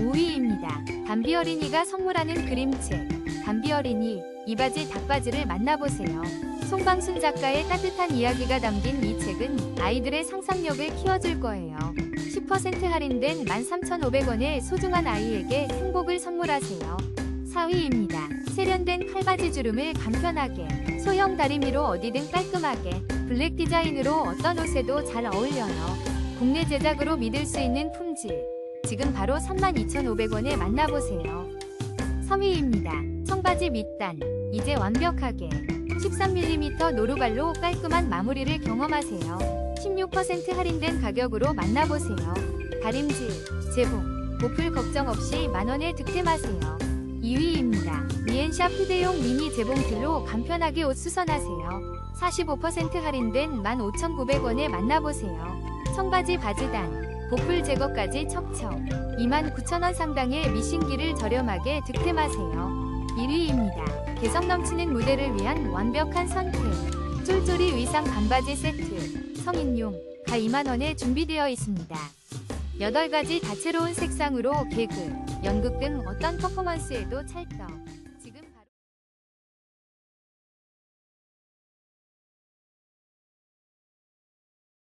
5위입니다. 담비 어린이가 선물하는 그림책. 담비 어린이 이 바지 닭바지를 만나보세요. 송방순 작가의 따뜻한 이야기가 담긴 이 책은 아이들의 상상력을 키워줄 거예요. 10% 할인된 13,500원의 소중한 아이에게 행복을 선물하세요. 4위입니다. 세련된 칼바지 주름을 간편하게, 소형 다리미로 어디든 깔끔하게, 블랙 디자인으로 어떤 옷에도 잘 어울려요. 국내 제작으로 믿을 수 있는 품질. 지금 바로 32,500원에 만나보세요. 3위입니다. 청바지 밑단. 이제 완벽하게 13mm 노루발로 깔끔한 마무리를 경험하세요. 16% 할인된 가격으로 만나보세요. 다림질, 재봉, 보풀 걱정 없이 만원에 득템하세요. 2위입니다. 미엔샵 휴대용 미니 재봉틀로 간편하게 옷 수선하세요. 45% 할인된 15,900원에 만나보세요. 청바지 바지단, 보풀 제거까지 척척 29,000원 상당의 미신기를 저렴하게 득템하세요. 1위입니다. 개성 넘치는 무대를 위한 완벽한 선택. 쫄쫄이 의상 반바지 세트. 성인용. 가 2만원에 준비되어 있습니다. 8가지 다채로운 색상으로 개그, 연극 등 어떤 퍼포먼스에도 찰떡.